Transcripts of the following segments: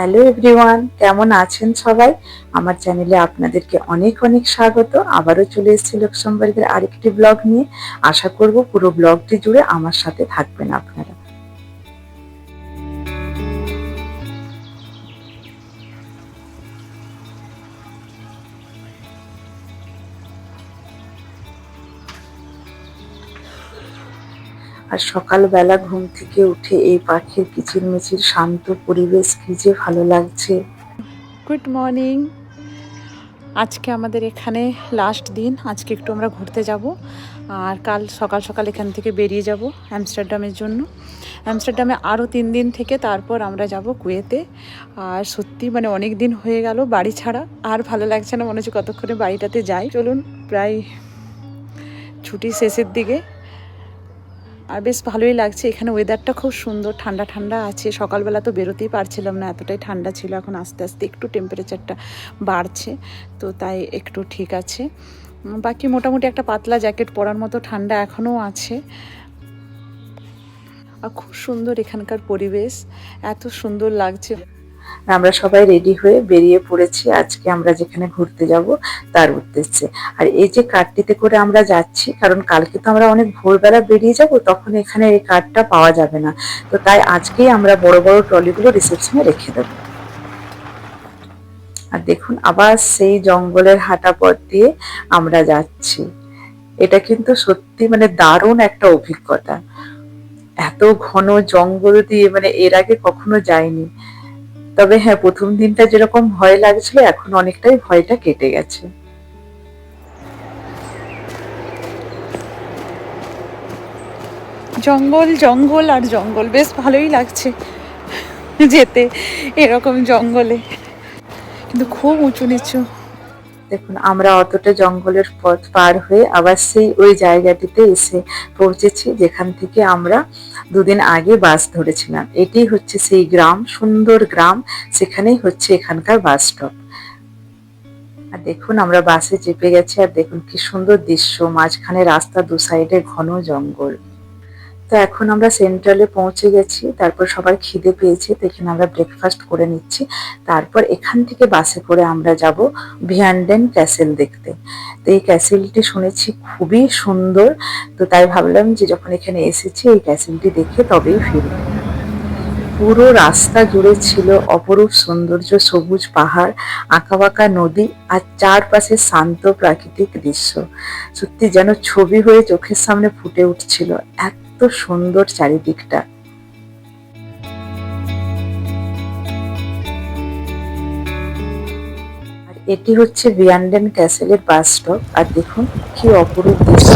Hello everyone, কেমন আছেন সবাই? আমার চ্যানেলে আপনাদেরকে অনেক অনেক স্বাগত। আবারও চলে এসেছি লোকসম্বর্গের আরেকটি ব্লগ নিয়ে। আশা করব পুরো ব্লগটি জুড়ে আমার সাথে থাকবেন আপনারা। আর সকালবেলা ঘুম থেকে উঠে এই পাখির কিচিরমিচির শান্ত পরিবেশ কি যে ভালো লাগছে। গুড মর্নিং আজকে আমাদের এখানে লাস্ট দিন। আজকে একটু আমরা ঘুরতে যাব আর কাল সকাল সকাল এখান থেকে বেরিয়ে যাব অ্যামস্টারডামের জন্য। অ্যামস্টারডামে আরও তিন দিন থেকে তারপর আমরা যাব কুয়েতে। আর সত্যি মানে অনেক দিন হয়ে গেল বাড়ি ছাড়া। আর ভালো লাগছে না, মনে হচ্ছে কতক্ষণে বাড়িটাতে যাই। চলুন, প্রায় ছুটি শেষের দিকে আর বেশ ভালোই লাগছে। এখানে ওয়েদারটা খুব সুন্দর, ঠান্ডা ঠান্ডা আছে। সকালবেলা তো বেরোতেই পারছিলাম না, এতটাই ঠান্ডা ছিল। এখন আস্তে আস্তে একটু টেম্পারেচারটা বাড়ছে, তো তাই একটু ঠিক আছে। বাকি মোটামুটি একটা পাতলা জ্যাকেট পরার মতো ঠান্ডা এখনও আছে। আর খুব সুন্দর এখানকার পরিবেশ, এত সুন্দর লাগছে। আমরা সবাই রেডি হয়ে বেরিয়ে পড়েছি। আজকে আমরা যেখানে ঘুরতে যাব, তার উদ্দেশ্যে। আর এই যে কারটিতে করে আমরা যাচ্ছি, কারণ কালকে তো আমরা অনেক ভোরবেলা বেরিয়ে যাব, তখন এখানে এই কারটা পাওয়া যাবে না। তো তাই আজকেই আমরা বড় বড় ট্রলিগুলো রিসেপশনে রেখে দেবো। আর দেখুন, আবার সেই জঙ্গলের হাঁটা পথ দিয়ে আমরা যাচ্ছি। এটা কিন্তু সত্যি মানে দারুণ একটা অভিজ্ঞতা। এত ঘন জঙ্গল দিয়ে মানে এর আগে কখনো যাইনি। তবে হ্যাঁ প্রথম দিনটা যেরকম ভয় লাগছিল, এখন অনেকটাই ভয়টা কেটে গেছে। জঙ্গল জঙ্গল আর জঙ্গল, বেশ ভালোই লাগছে যেতে, এরকম জঙ্গলে। কিন্তু খুব উঁচু নিচু। দেখুন, আমরা অতটা জঙ্গলের পথ পার হয়ে আবার সেই ওই জায়গাটিতে এসে পৌঁছেছি যেখান থেকে আমরা দুদিন আগে বাস ধরেছিলাম। এটি হচ্ছে সেই গ্রাম, সুন্দর গ্রাম, সেখানেই হচ্ছে এখানকার বাস স্টপ। আর দেখুন, আমরা বাসে চেপে গেছি, আর দেখুন কি সুন্দর দৃশ্য, মাঝখানে রাস্তা দু সাইডে ঘন জঙ্গল। তো এখন আমরা সেন্ট্রালে পৌঁছে গেছি, তারপর সবার খিদে পেয়েছে, তো এখানে আমরা ব্রেকফাস্ট করে নিচ্ছি। তারপর এখান থেকে বাসে করে আমরা যাব ভিয়ান্ডেন ক্যাসেল দেখতে। তো এই ক্যাসেলটি শুনেছি খুবই সুন্দর, তো তাই ভাবলাম যে যখন এখানে এসেছি এই ক্যাসেলটি দেখে তবেই ফিরব পুরো রাস্তা জুড়ে ছিল অপরূপ সৌন্দর্য, সবুজ পাহাড়, আঁকাবাঁকা নদী আর চারপাশে শান্ত প্রাকৃতিক দৃশ্য। সত্যি যেন ছবি হয়ে চোখের সামনে ফুটে উঠছিল। এত সুন্দর চারিদিকটা। এটি হচ্ছে বিয়ান্ডেন ক্যাসেলের বাস স্টপ। আর দেখুন কি অপরূপ দৃশ্য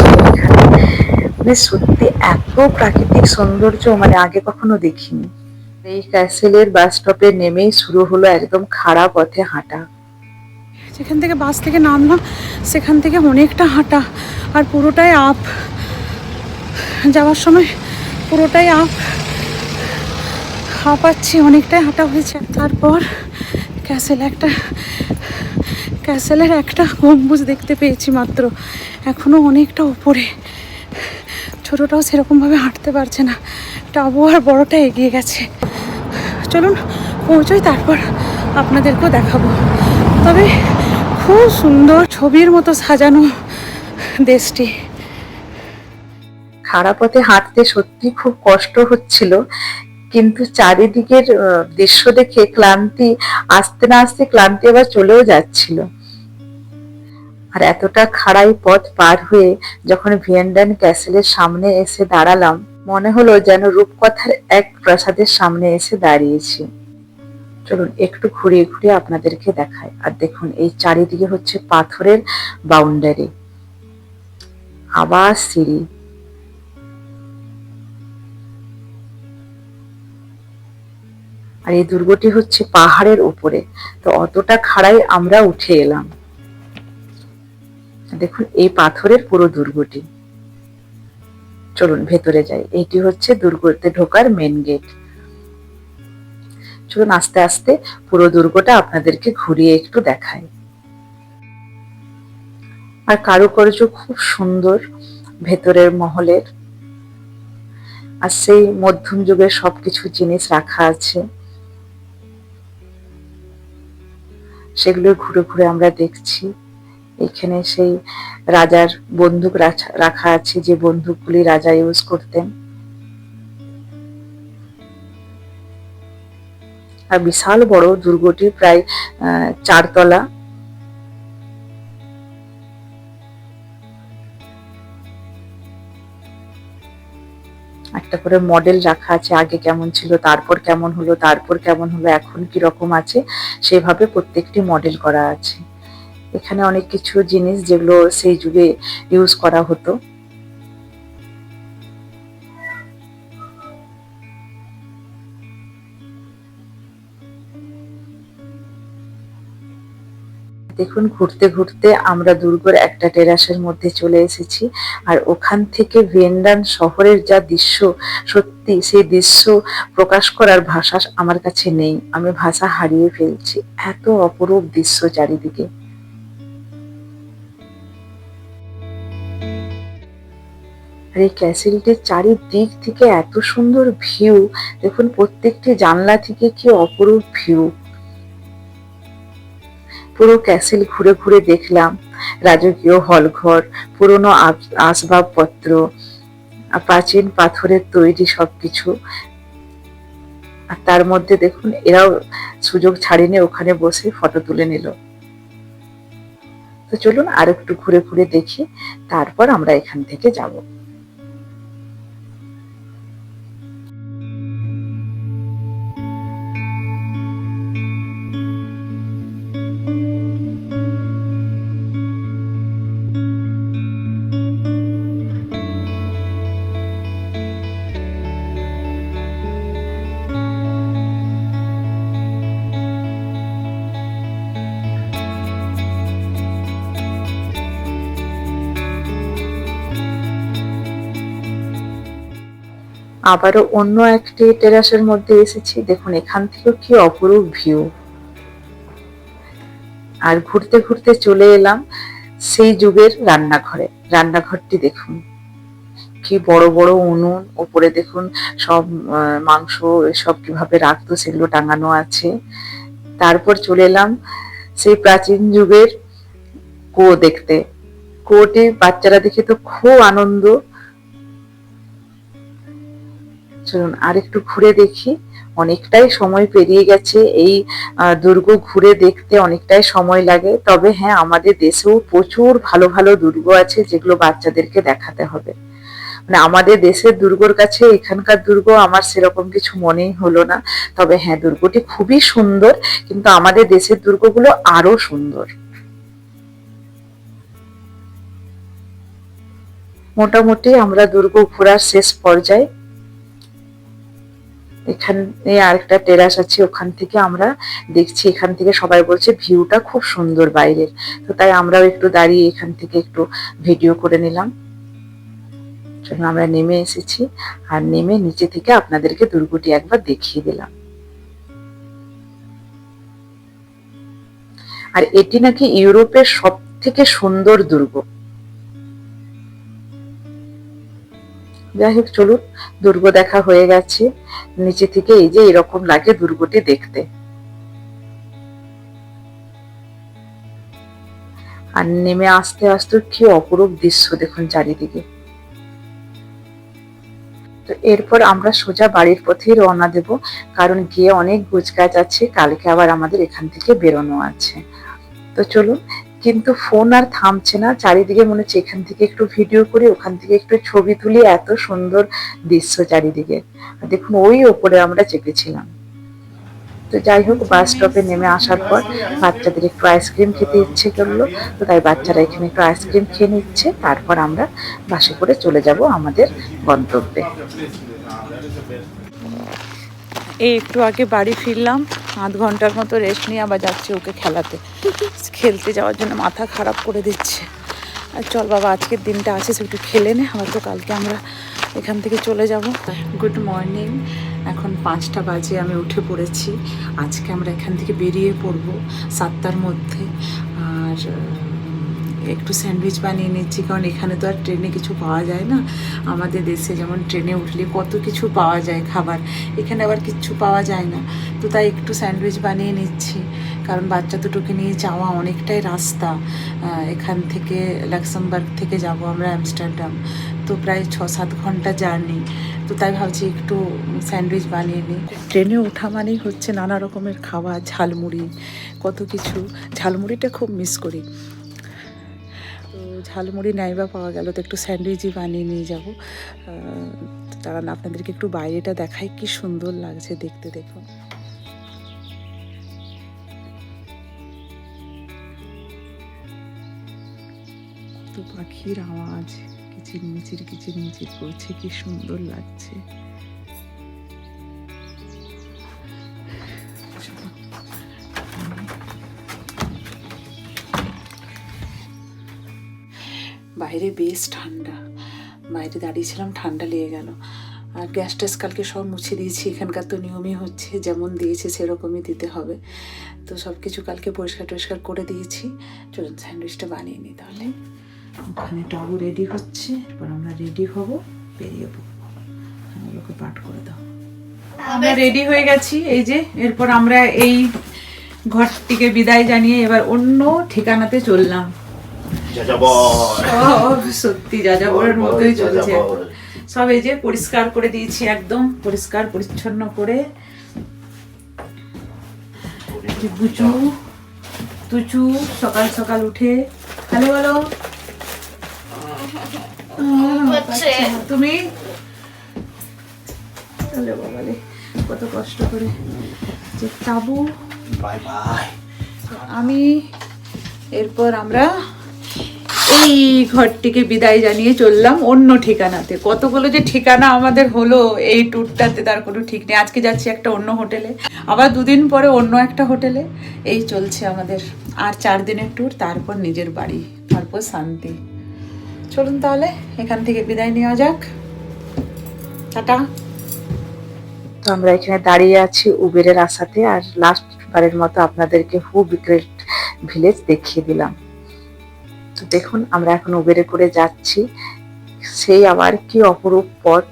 মানে সত্যি এত প্রাকৃতিক সৌন্দর্য মানে আগে কখনো দেখিনি। এই ক্যাসেলের বাস স্টপে নেমেই শুরু হলো একদম খাড়া পথে হাঁটা। যেখান থেকে বাস থেকে নামলাম, সেখান থেকে অনেকটা হাঁটা। আর পুরোটাই আপ। যাওয়ার সময় পুরোটাই আপ, হাঁপাচ্ছি, অনেকটাই হাঁটা হয়েছে। তারপর ক্যাসেল একটা ক্যাসেলের একটা গম্বুজ দেখতে পেয়েছি মাত্র। এখনও অনেকটা উপরে। ছোটোটাও সেরকমভাবে হাঁটতে পারছে না। টাবু আর বড়টা এগিয়ে গেছে। চলুন পৌঁছোই, তারপর আপনাদেরকেও দেখাবো। তবে খুব সুন্দর ছবির মতো সাজানো দেশটি। খাড়া পথে হাঁটতে সত্যি খুব কষ্ট হচ্ছিল, কিন্তু চারিদিকের দৃশ্য দেখে ক্লান্তি, আস্তে না আস্তে ক্লান্তি আবার চলেও যাচ্ছিল। আর এতটা খাড়াই পথ পার হয়ে যখন ভিয়েন্ডান ক্যাসেলের সামনে এসে দাঁড়ালাম, মনে হলো যেন রূপকথার এক প্রাসাদের সামনে এসে দাঁড়িয়েছি। চলুন একটু ঘুরিয়ে ঘুরিয়ে আপনাদেরকে দেখাই। আর দেখুন, এই চারিদিকে হচ্ছে পাথরের বাউন্ডারি আবার সিঁড়ি। আর এই দুর্গটি হচ্ছে পাহাড়ের উপরে। তো অতটা খাড়াই আমরা উঠে এলাম। দেখুন, এই পাথরের পুরো দুর্গটি। চলুন, ভেতরে যাই। এইটি হচ্ছে দুর্গতে ঢোকার মেন গেট চলুন, আস্তে আস্তে পুরো দুর্গটা আপনাদেরকে ঘুরিয়ে একটু দেখাই। আর কারুকার্য খুব সুন্দর ভেতরের মহলের। আর সেই মধ্যম যুগের সবকিছু জিনিস রাখা আছে। সেগুলো ঘুরে ঘুরে আমরা দেখছি। এখানে সেই রাজার বন্দুক রাখা- আছে যে বন্দুকগুলি রাজা ইউজ করতেন। আর বিশাল বড় দুর্গটি প্রায় চারতলা। একটা করে মডেল রাখা আছে, আগে কেমন ছিল, তারপর কেমন হলো, তারপর কেমন হলো, এখন কি রকম আছে, সেভাবে প্রত্যেকটি মডেল করা আছে। এখানে অনেক কিছু জিনিস যেগুলো সেই যুগে ইউজ করা হতো। দেখুন, ঘুরতে ঘুরতে আমরা দুর্গর একটা টেরাসের মধ্যে চলে এসেছি আর ওখান থেকে ভিয়েন্ডান শহরের যা দৃশ্য, সত্যি সেই দৃশ্য প্রকাশ করার ভাষা আমার কাছে নেই। আমি ভাষা হারিয়ে ফেলছি। এত অপরূপ দৃশ্য চারিদিকে। আর এই ক্যাসেলটির চারিদিক থেকে এত সুন্দর ভিউ দেখুন, প্রত্যেকটি জানলা থেকে কি অপরূপ ভিউ পুরো ক্যাসেল ঘুরে ঘুরে দেখলাম। রাজকীয় হলঘর, পুরনো আস- আসবাবপত্র, প্রাচীন পাথরের তৈরি সবকিছু। আর তার মধ্যে দেখুন, এরাও সুযোগ ছাড়েনি, ওখানে বসে ফটো তুলে নিল। তো চলুন আর একটু ঘুরে ঘুরে দেখি, তারপর আমরা এখান থেকে যাব। আবারও অন্য একটি টেরাসের মধ্যে এসেছি। দেখুন, এখান থেকেও কি অপরূপ ভিউ আর ঘুরতে ঘুরতে চলে এলাম সেই যুগের রান্নাঘরে। রান্নাঘরটি দেখুন, কি বড় বড় উনুন ওপরে দেখুন সব মাংস সব কীভাবে রাখতো, সেগুলো টাঙানো আছে। তারপর চলে এলাম সেই প্রাচীন যুগের কুয়ো দেখতে। কুয়োটি বাচ্চারা দেখে তো খুব আনন্দ। চলুন আর একটু ঘুরে দেখি। অনেকটাই সময় পেরিয়ে গেছে। এই দুর্গ ঘুরে দেখতে অনেকটাই সময় লাগে। তবে হ্যাঁ আমাদের দেশেও প্রচুর ভালো ভালো দুর্গ আছে যেগুলো বাচ্চাদেরকে দেখাতে হবে। মানে আমাদের দেশের দুর্গর কাছে এখানকার দুর্গ আমার সেরকম কিছু মনেই হলো না। তবে হ্যাঁ দুর্গটি খুবই সুন্দর, কিন্তু আমাদের দেশের দুর্গগুলো আরও সুন্দর। মোটামুটি আমরা দুর্গ ঘোরার শেষ পর্যায়ে এখানে আরেকটা টেরাস আছে, ওখান থেকে আমরা দেখছি, এখান থেকে সবাই বলছে ভিউটা খুব সুন্দর বাইরের। তো তাই আমরাও একটু দাঁড়িয়ে এখান থেকে একটু ভিডিও করে নিলাম। আমরা নেমে এসেছি আর নেমে নিচে থেকে আপনাদেরকে দুর্গটি একবার দেখিয়ে দিলাম। আর এটি নাকি ইউরোপের সব থেকে সুন্দর দুর্গ। যাই হোক চলুন, দুর্গ দেখা হয়ে গেছে। নিচে থেকে এই যে এরকম লাগে দুর্গটি দেখতে। আর নেমে আসতে আসতে কি অপরূপ দৃশ্য দেখুন চারিদিকে। তো এরপর আমরা সোজা বাড়ির পথেই রওনা দেব, কারণ গিয়ে অনেক গোছগাছ আছে, কালকে আবার আমাদের এখান থেকে বেরোনো আছে। তো চলুন কিন্তু ফোন আর থামছে না। চারিদিকে মনে হচ্ছে এখান থেকে একটু ভিডিও করি, ওখান থেকে একটু ছবি তুলি, এত সুন্দর দৃশ্য চারিদিকে। দেখুন, ওই ওপরে আমরা চেপেছিলাম। তো যাই হোক বাস স্টপে নেমে আসার পর বাচ্চাদের একটু আইসক্রিম খেতে ইচ্ছে করল। তো তাই বাচ্চারা এখানে একটু আইসক্রিম খেয়ে নিচ্ছে। তারপর আমরা বাসে করে চলে যাব আমাদের গন্তব্যে। এই একটু আগে বাড়ি ফিরলাম, আধ ঘণ্টার মতো রেস্ট নিয়ে আবার যাচ্ছি ওকে খেলাতে। খেলতে যাওয়ার জন্য মাথা খারাপ করে দিচ্ছে। আর চল বাবা, আজকের দিনটা আছে একটু খেলে নে হয়তো কালকে আমরা এখান থেকে চলে যাব। গুড মর্নিং এখন পাঁচটা বাজে, আমি উঠে পড়েছি। আজকে আমরা এখান থেকে বেরিয়ে পড়ব সাতটার মধ্যে। আর একটু স্যান্ডউইচ বানিয়ে নিচ্ছি, কারণ এখানে তো আর ট্রেনে কিছু পাওয়া যায় না। আমাদের দেশে যেমন ট্রেনে উঠলে কত কিছু পাওয়া যায় খাবার, এখানে আবার কিচ্ছু পাওয়া যায় না। তো তাই একটু স্যান্ডউইচ বানিয়ে নিচ্ছি, কারণ বাচ্চা দুটোকে নিয়ে যাওয়া অনেকটাই রাস্তা। এখান থেকে লাক্সামবার্গ থেকে যাব আমরা অ্যামস্টারডাম। তো প্রায় ছ সাত ঘণ্টা জার্নি। তো তাই ভাবছি একটু স্যান্ডউইচ বানিয়ে নিই। ট্রেনে ওঠা মানেই হচ্ছে নানা রকমের খাওয়া, ঝালমুড়ি, কত কিছু। ঝালমুড়িটা খুব মিস করি। ঝালমুড়ি নাইবা পাওয়া গেল, তো একটু স্যান্ডউইচই বানিয়ে নিয়ে যাব। তারা আপনাদেরকে একটু বাইরেটা দেখাই, কি সুন্দর লাগছে দেখতে, দেখুন। তো পাখির আওয়াজ কিচির মিচির কিচির মিচির করছে, কি সুন্দর লাগছে। বাইরে বেশ ঠান্ডা। বাইরে দাঁড়িয়েছিলাম, ঠান্ডা লেগে গেল। আর গ্যাস ট্যাস কালকে সব মুছে দিয়েছি, এখানকার তো নিয়মই হচ্ছে, যেমন দিয়েছে সেরকমই দিতে হবে। তো সব কিছু কালকে পরিষ্কার টরিষ্কার করে দিয়েছি। চলুন স্যান্ডউইচটা বানিয়ে নিই তাহলে। ওখানে টবু রেডি হচ্ছে, এবার আমরা রেডি হব, বেরিয়ে পড়ব। ওগুলোকে পাঠ করে দাও। আমরা রেডি হয়ে গেছি, এই যে, এরপর আমরা এই ঘরটিকে বিদায় জানিয়ে এবার অন্য ঠিকানাতে চললাম। সব সত্যি যাযাবরের মতোই চলছে। সব এই যে পরিষ্কার করে দিয়েছি একদম পরিষ্কার পরিচ্ছন্ন করে। বুচু তুচু সকাল সকাল উঠে। হ্যালো বলো আচ্ছা, তুমি? বাবালে কত কষ্ট করে। যে তাবু। Bye bye. আমি এরপর আমরা এই ঘরটিকে বিদায় জানিয়ে চললাম অন্য ঠিকানাতে। কতগুলো যে ঠিকানা আমাদের হলো এই ট্যুরটাতে তার কোনো ঠিক নেই। আজকে যাচ্ছি একটা অন্য হোটেলে, আবার দুদিন পরে অন্য একটা হোটেলে। এই চলছে আমাদের আর চার দিনের ট্যুর তারপর নিজের বাড়ি, তারপর শান্তি। চলুন তাহলে, এখান থেকে বিদায় নেওয়া যাক। টাটা। তো আমরা এখানে দাঁড়িয়ে আছি উবেরের আশাতে, আর লাস্ট বারের মতো আপনাদেরকে হু গ্রেট ভিলেজ দেখিয়ে দিলাম। তো দেখুন, আমরা এখন উবেরে করে যাচ্ছি। সেই আবার কি অপরূপ পথ।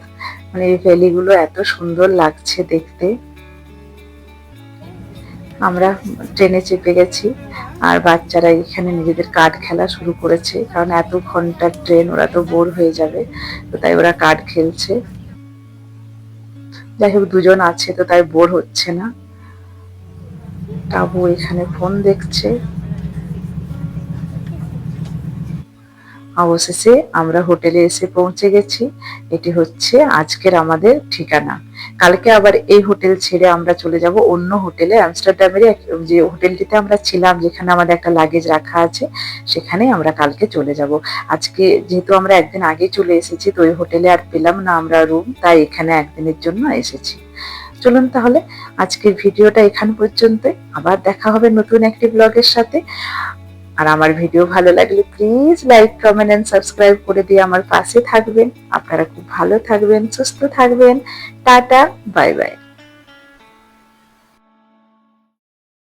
মানে এই ভ্যালিগুলো এত সুন্দর লাগছে দেখতে। আমরা ট্রেনে চেপে গেছি, আর বাচ্চারা এখানে নিজেদের কার্ড খেলা শুরু করেছে। কারণ এত ঘণ্টার ট্রেন, ওরা তো বোর হয়ে যাবে, তো তাই ওরা কার্ড খেলছে। যাই হোক, দুজন আছে, তো তাই বোর হচ্ছে না। টাবু এখানে ফোন দেখছে। অবশেষে আমরা হোটেলে এসে পৌঁছে গেছি। এটি হচ্ছে আজকের আমাদের ঠিকানা। কালকে আবার এই হোটেল ছেড়ে আমরা চলে যাব অন্য হোটেলে, আমস্টারডামের যে হোটেলটিতে আমরা ছিলাম, যেখানে আমাদের একটা লাগেজ রাখা আছে, সেখানে আমরা কালকে চলে যাব। আজকে যেহেতু আমরা একদিন আগে চলে এসেছি, তো ওই হোটেলে আর পেলাম না আমরা রুম তাই এখানে একদিনের জন্য এসেছি। চলুন তাহলে আজকের ভিডিওটা এখান পর্যন্ত আবার দেখা হবে নতুন একটি ব্লগের সাথে। আর আমার ভিডিও ভালো লাগলে please like comment and subscribe করে দিয়ে আমার পাশে থাকবেন। আপনারা খুব ভালো থাকবেন, সুস্থ থাকবেন। Tata bye bye